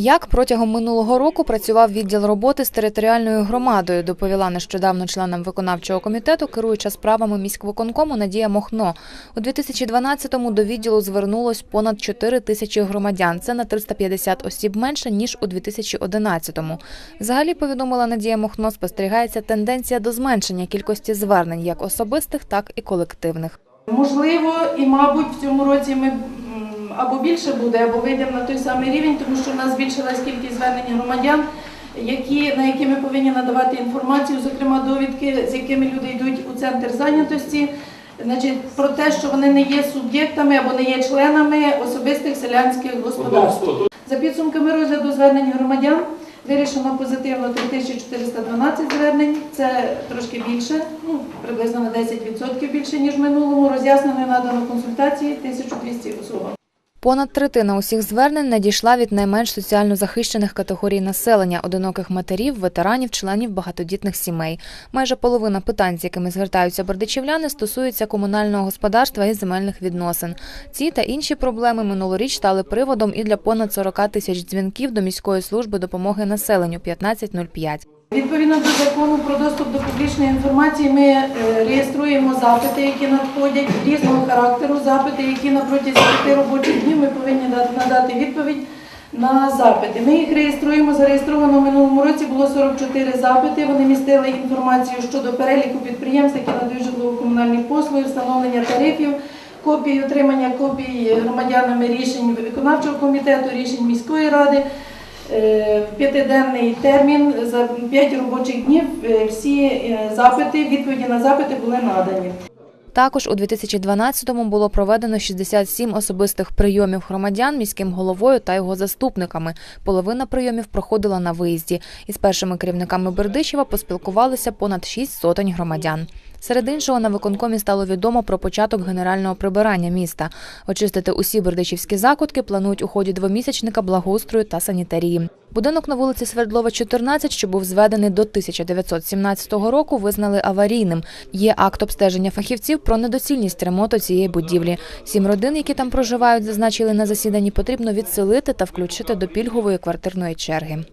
Як протягом минулого року працював відділ роботи з територіальною громадою, доповіла нещодавно членам виконавчого комітету, керуюча справами міськвиконкому Надія Мохно. У 2012-му до відділу звернулось понад 4 тисячі громадян. Це на 350 осіб менше ніж у 2011-му. Взагалі, повідомила Надія Мохно, спостерігається тенденція до зменшення кількості звернень, як особистих, так і колективних. Можливо, і мабуть в цьому році ми або більше буде, або вийдемо на той самий рівень, тому що в нас збільшилась кількість звернень громадян, які, на які ми повинні надавати інформацію, зокрема довідки, з якими люди йдуть у центр зайнятості. Значить, про те, що вони не є суб'єктами або не є членами особистих селянських господарств. За підсумками розгляду звернень громадян вирішено позитивно 3412 звернень, це трошки більше, ну, приблизно на 10% більше, ніж в минулому. Роз'яснено і надано консультації 1200 особам. Понад третина усіх звернень надійшла від найменш соціально захищених категорій населення одиноких матерів, ветеранів, членів багатодітних сімей. Майже половина питань, з якими звертаються бердичівляни, стосуються комунального господарства і земельних відносин. Ці та інші проблеми минулоріч стали приводом і для понад 40 тисяч дзвінків до міської служби допомоги населенню 1505. Відповідно до закону про доступ до публічної інформації, ми е, реєструємо запити, які надходять різного характеру, запити, які на протязі п'яти робочих днів ми повинні надати відповідь на запити. Ми їх реєструємо. Зареєстровано в минулому році було 44 запити. Вони містили інформацію щодо переліку підприємств, які надають житлово-комунальні послуги, встановлення тарифів. Копії отримання копій громадянами рішень виконавчого комітету, рішень міської ради, п'ятиденний термін за 5 робочих днів е, всі е, запити, відповіді на запити були надані. Також у 2012-му було проведено 67 особистих прийомів громадян міським головою та його заступниками. Половина прийомів проходила на виїзді. Із першими керівниками Бердичева поспілкувалися понад 6 сотень громадян. Серед іншого на виконкомі стало відомо про початок генерального прибирання міста. Очистити усі бердичівські закутки планують у ході двомісячника благоустрою та санітарії. Будинок на вулиці Свердлова, 14, що був зведений до 1917 року, визнали аварійним. Є акт обстеження фахівців про недоцільність ремонту цієї будівлі. Сім родин, які там проживають, зазначили на засіданні, потрібно відселити та включити до пільгової квартирної черги.